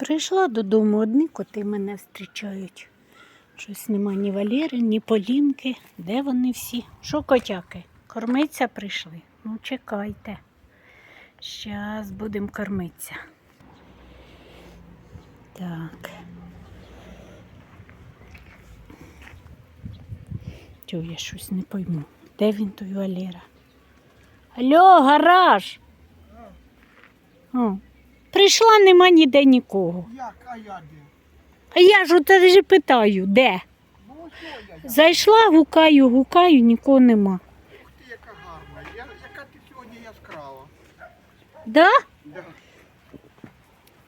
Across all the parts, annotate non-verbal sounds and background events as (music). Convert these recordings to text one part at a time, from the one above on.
Прийшла додому, одні коти мене зустрічають. Щось нема ні Валєри, ні Полінки. Де вони всі? Що котяки? Кормиться прийшли? Ну, чекайте. Щас будемо кормитися. Так. Тю, я щось не пойму. Де він той Валера? Алло, гараж! О, прийшла, нема ніде нікого. Як, а я де? А я ж оте ж питаю, де? Ну ось я, я. Зайшла, гукаю, гукаю, нікого нема. Ти яка гарна. Я, яка ти сьогодні яскрава. Да? Да.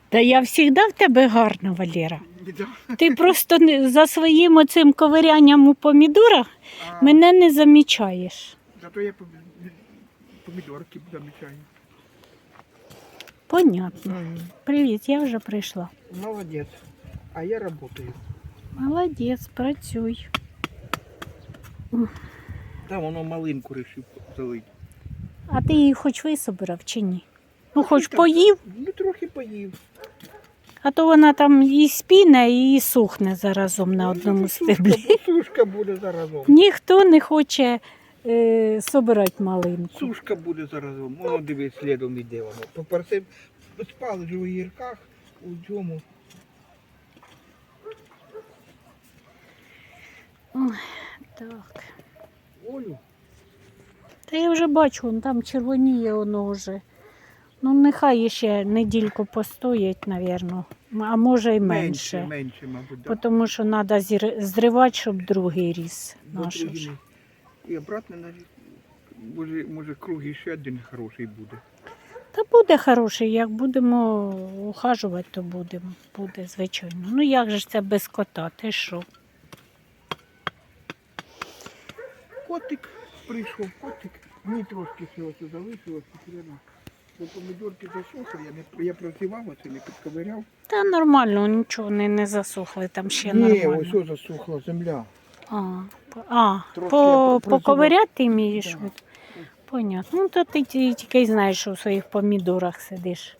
Та я завжди в тебе гарна, Валера. Да. Ти просто не- за своїм оцим ковирянням у помідорах А, мене не замічаєш. Зато я помі- помідорки замічаю. Понятно. Привіт, я вже прийшла. Молодець. А я працюю. Молодець, працюй. Та воно малинку вирішив залити. А ти її хоч висобирав чи ні? Ну, хоч так. поїв, Ну трохи поїв. а то вона там і спіне, і сухне заразом на одному Ну, стеблі. Сушка, буде заразом. Ніхто не хоче е, собирати малинку. Сушка буде заразом. Воно дивись, слідом іде воно. Спали ж у гірках, у цьому. Так. Олю. Та я вже бачу, вон там червоніє воно вже. Ну, нехай ще недільку постоять, напевно. А може й менше. Менше, менше, мабуть. Да. Тому що треба зривати, щоб другий ріс Бо наш. вже. І обратно на може, може круг ще один хороший буде. Та буде хороший, як будемо ухажувати, то будемо. Буде, звичайно. Ну як же ж це без кота? Ти що? Котик прийшов, котик. Мені трошки залишилось, треба. Бо помідорки засохли, я не я працював, оце не підковиряв. Та нормально, нічого не, не засохли там ще Ні, нормально. ось засохла земля. А, по- а Трошки по, я поковиряти ти вмієш? Да. От? Понятно. Ну, то ти ті- тільки й знаєш, що у своїх помідорах сидиш.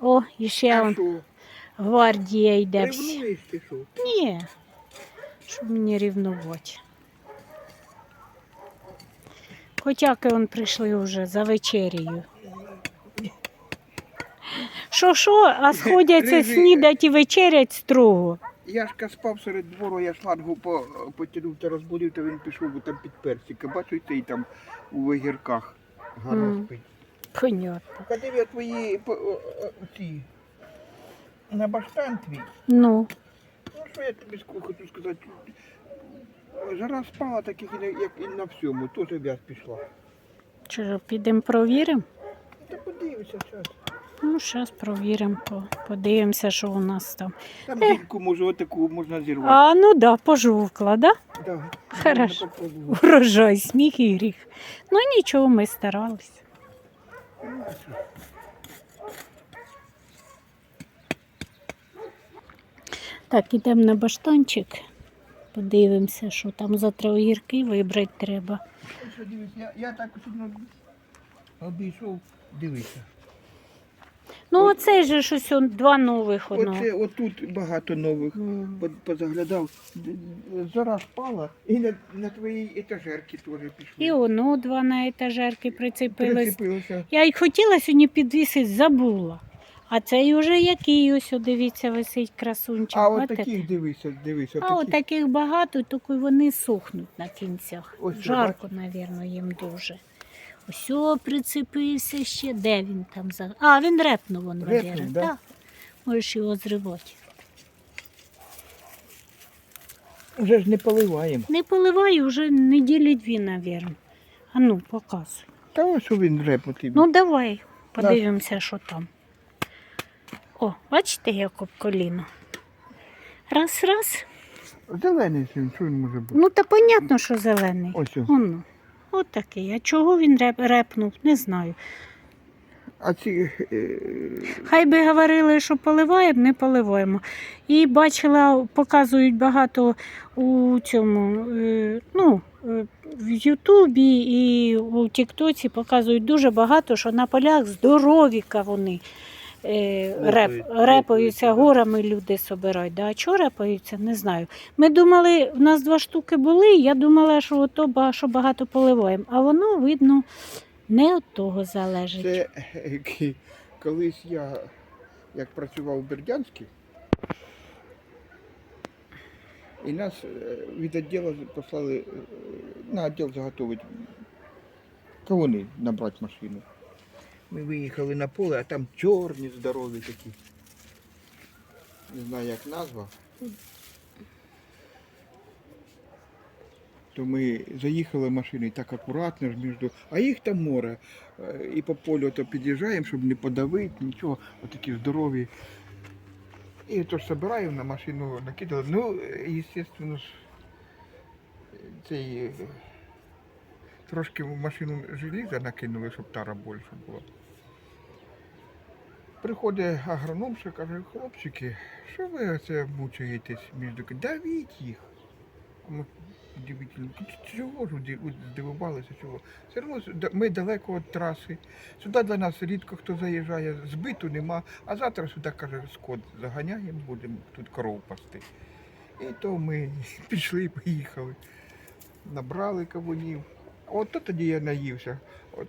О, і ще А он гвардія йде. всі. Ти що? Ні, щоб мені рівнувати. Котяки он прийшли вже за вечерею. Що, що, а сходяться снідать і вечерять строго. Яшка спав серед двору, я шлангу по, потягнув та розбудив, то він пішов бо там під персика. Бачу, і цей там у вигірках гарно спить. Понятно. Покажи я твої по- о- о- ці на баштан твій. Ну, Ну що я тобі ск- хочу сказати? Жара спала, так як і на, як і на всьому, теж в'яз пішла. що ж, підемо провіримо? Та подивися зараз. Ну, зараз провіримо, подивимося, що у нас там. Там дільку може отаку можна зірвати. А, ну да, пожовкла, да? Да. Хорошо. Урожай, сміх і гріх. Ну нічого, ми старались. Так, ідемо на баштанчик. Подивимося, що там завтра огірки вибрати треба. Я, так обійшов, дивися. Ну, оце же щось он, два нових воно. Оце отут багато нових. М. По- Позаглядав, Д- д- спала і на, на твоїй етажерки теж пішли. І воно два на етажерки прицепилось. Прицепилося. Я й хотіла сьогодні підвісити, забула. А цей уже який ось, о, дивіться, висить красунчик. А от Бачите? таких дивися, дивися. А от таких багато, тільки вони сухнуть на кінцях. Ось Жарко, мабуть, їм дуже. Ось прицепився ще. Де він там? За... А, він репнув, вон, Репнув, да? Так. Можеш його зривати. Вже ж не поливаємо. Не поливай, вже неділі дві, мабуть. А ну, показуй. Та ось він репнутий. Ну, давай, подивимося, що там. О, бачите, як об коліно. Раз, раз. Зелений що він може бути? Ну, та понятно, що зелений. Ось. Воно. От такий. А чого він реп, репнув, не знаю. А ці е, Хай би говорили, що поливаємо, не поливаємо. І бачила, показують багато у цьому, е, ну, е, в Ютубі і у Тіктоці показують дуже багато, що на полях здорові кавуни. Е, реп, репаються горами, люди собирають. Да? А чого репаються, не знаю. Ми думали, в нас два штуки були, я думала, що ото що багато поливаємо. А воно, видно, не від того залежить. Це колись я, як працював у Бердянську, і нас е, від відділу послали е, на відділ заготовити кавуни набрати машину. Ми виїхали на поле, а там чорні здорові такі. Не знаю, як назва. То ми заїхали машиною так акуратно ж між. А їх там море. Е, І по полю то під'їжджаємо, щоб не подавити, нічого. Отакі здорові. І то ж собираємо на машину, накидали. Ну, е, звісно ж, цей е, трошки в машину желіза накинули, щоб тара більше була. Приходить агрономша, каже, хлопчики, що ви це мучаєтесь між доки? Давіть їх. Ми удивительно. Чого ж здивувалися, чого? Все одно ми далеко від траси. Сюди до нас рідко хто заїжджає, збиту нема, а завтра сюди, каже, скот заганяємо, будемо тут коров пасти. І то ми (laughs) пішли, поїхали, набрали кавунів. От то тоді я наївся. От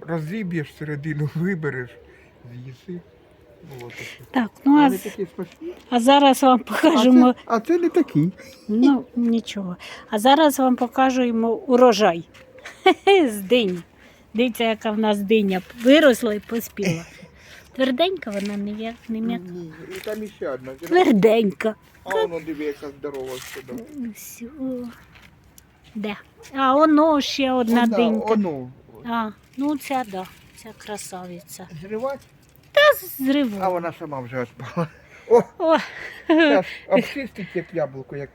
розріб'єш середину, (laughs) вибереш, з'їси. Було таке. Так, ну а, Але з- такі смачні. а зараз вам А покажемо. це, а це не такий. Ну, нічого. А зараз вам покажемо урожай (laughs) з дині. Дивіться, яка в нас диня виросла і поспіла. Тверденька вона не м'я- не м'яка. Ні, і там іще одна. Тверденька. А воно диви, яка здорова сюди. Всю. Де? А воно ще одна Одна, динька. Оно. А, ну ця да, ця красавиця. Зривати? А Зриву. вона сама вже отпала. О, О, зараз обчистить як яблуко, як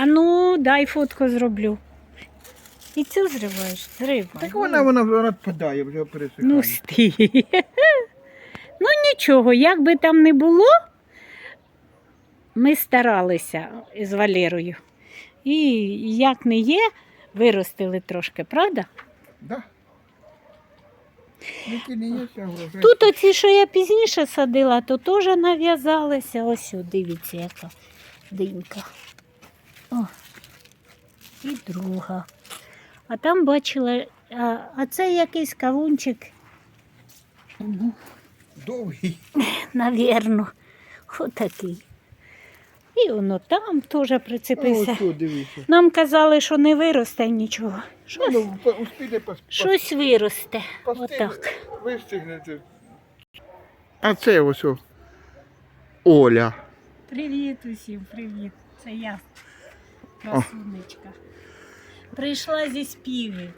а ну, дай фотку зроблю. І цю зриваєш? Зривай. Так вона, вона, вона відпадає, вже пересихає. Ну, стій. (laughs) Ну нічого, як би там не було, ми старалися з Валерою. І як не є, виростили трошки, правда? Да. Які не є, ся врожай. Тут оці, що я пізніше садила, то теж нав'язалися. Ось, о, дивіться, яка динька. О, і друга. А там бачила, а, а це якийсь кавунчик. Ну, Довгий. (laughs) Навірно, отакий. І воно там теж прицепився. ось тут. Нам казали, що не виросте нічого. Щось, Ну, по- пос- щось виросте. Отак. Вистигнете. А це ось о. Оля. Привіт усім, привіт. Це я, красунечка. Прийшла зі співи.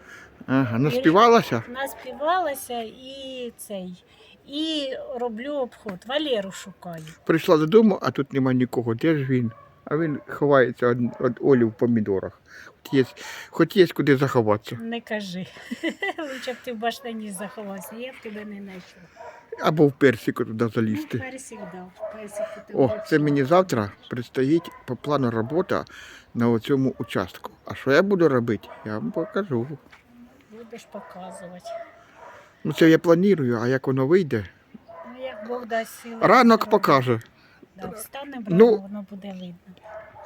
Ага, наспівалася? Наспівалася і цей. І роблю обход. Валеру шукаю. Прийшла додому, а тут нема нікого. Де ж він? А він ховається від, від Олі в помідорах. Хоч є, хоч є куди заховатися. Не кажи. (laughs) Лучше б ти в баштані заховався, я б тебе не знайшла. Або в персику туди Ну, залізти. персик дав. Персик ти О, це мені завтра предстоїть по плану робота на цьому участку. А що я буду робити, я вам покажу. Будеш показувати. Ну це я планую, а як воно вийде, Ну, як Бог дасть сили. ранок зробимо. покаже. Да, встане Ну. воно буде видно.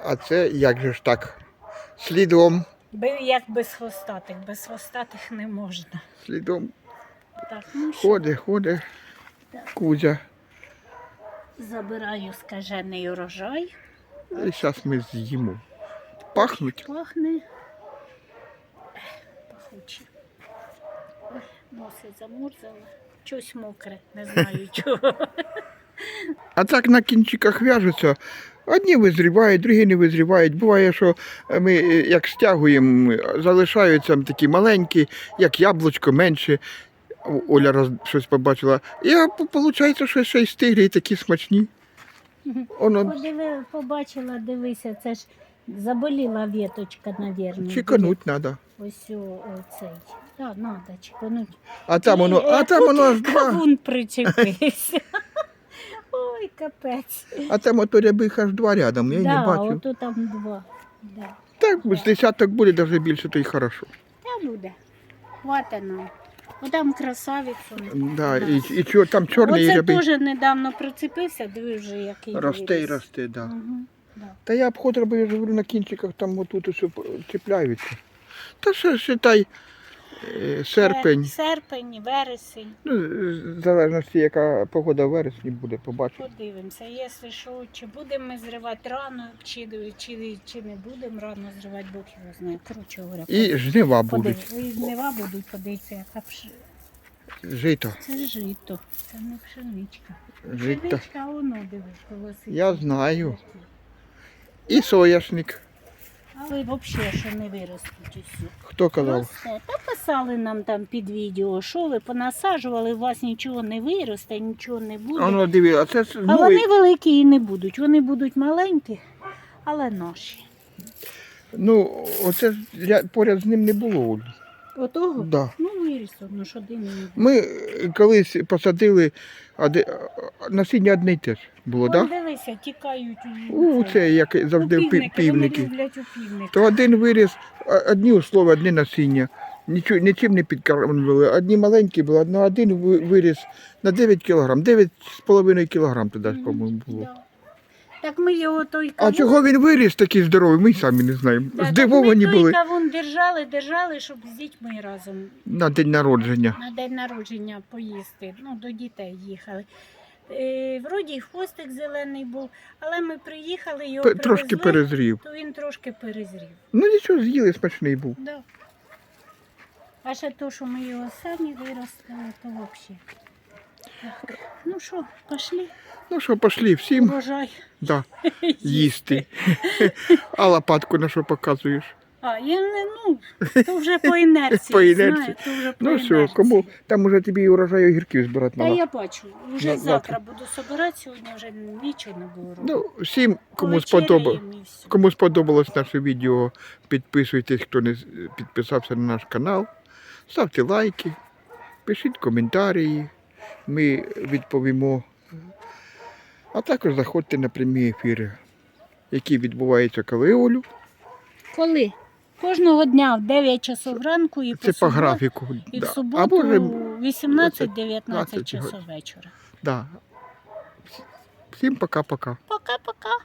А це як же ж так? Слідом, Би, як без хвостатих, без хвостатих не можна. слідом Так, ну що, ходить Кузя. забираю скажений урожай. І зараз ми з'їмо. Пахнуть. Пахне. Пахуче. Носи замурзало. Щось мокре, не знаю (laughs) чого. А так на кінчиках в'яжуться. Одні визрівають, другі не визрівають. Буває, що ми е, як стягуємо, залишаються такі маленькі, як яблучко менше. Оля роз... щось побачила. І виходить, що ще й стиглі і такі смачні. (laughs) Воно Подиви, побачила, дивися, це ж заболіла веточка, навірно. чекануть треба. Ось цей. Так, треба чекануть. А там воно, а там воно аж (laughs) два. Кавун причепився. (laughs) Ой, капець. А там ото рябих аж два рядом, я й не да, бачу. ото там два. Да. Так, з десяток буде, навіть більше, то й хорошо. Та буде. Хвата нам. Отам красавицю. Да, і, і чо, там чорний Оце рябий. теж недавно прицепився, диви вже який Росте і виріс. росте, да. Мгм, да. Та я обход робив, я ж говорю, на кінчиках там отут усе чіпляються. Та ще считай серпень. Серпень, вересень. Ну, в залежності, яка погода в вересні буде, побачимо. Подивимося, якщо що, чи будемо ми зривати рано, чи, чи, чи не будемо рано зривати, Бог його знає. Коротше говоря, І жнива будуть. І жнива будуть, подивитися, яка пш... Жито. Це жито, це не пшеничка. Жито. Пшеничка, воно дивись, колосить. Я знаю. І соняшник. Але взагалі, що не виростуть усі. Хто казав? Росте. Та писали нам там під відео, що ви понасаджували, у вас нічого не виросте, нічого не буде. А ну диві, а це А вони великі і не будуть. Вони будуть маленькі, але наші. Ну, оце ж ря- поряд з ним не було. Отого? Да. Ну, виріс одно ж один. Ми е, колись посадили де- насіння одне й те ж було, Вон, так? Да? дивися, тікають у, У це як завжди у пі- півники. півники. Вони люблять у півники. То один виріс, а- одні услови, одне насіння. Нічого, нічим не підкармлювали. Одні маленькі були, одно один ви- виріс на 9 кілограм. 9,5 кілограм Мгм, по-моєму, було. да. Так ми його той А кавун, чого він виріс такий здоровий, ми й самі не знаємо. да, так Здивовані ми той були кавун держали, держали, щоб з дітьми разом на день народження. на день народження поїсти. Ну, до дітей їхали. Е, вроді й хвостик зелений був, але ми приїхали, його П- Трошки привезли, перезрів. то він трошки перезрів. Ну нічого, з'їли, смачний був. Да. А ще то, що ми його самі виростили, то взагалі. Так. Ну що, пішли, Ну що, пошли всім урожай. да, (laughs) їсти. А лопатку на що показуєш? А, я не, ну, то вже по інерції, По інерції. знаю, то вже по Ну все, інерції. кому там уже тобі і урожай огірків збирати Та треба. я бачу, вже На- завтра буду збирати, сьогодні вже нічого не було робити. Ну, всім, кому Повечеряємо і все. Кому сподобалось наше відео, підписуйтесь, хто не з- підписався на наш канал, ставте лайки, пишіть коментарі, ми відповімо. А також заходьте на прямі ефіри, які відбуваються коли Олю. Коли? Кожного дня в 9 часов ранку і Це по по графіку. І в суботу Або 18-19 часов вечора. да. Всім пока-пока. Пока-пока.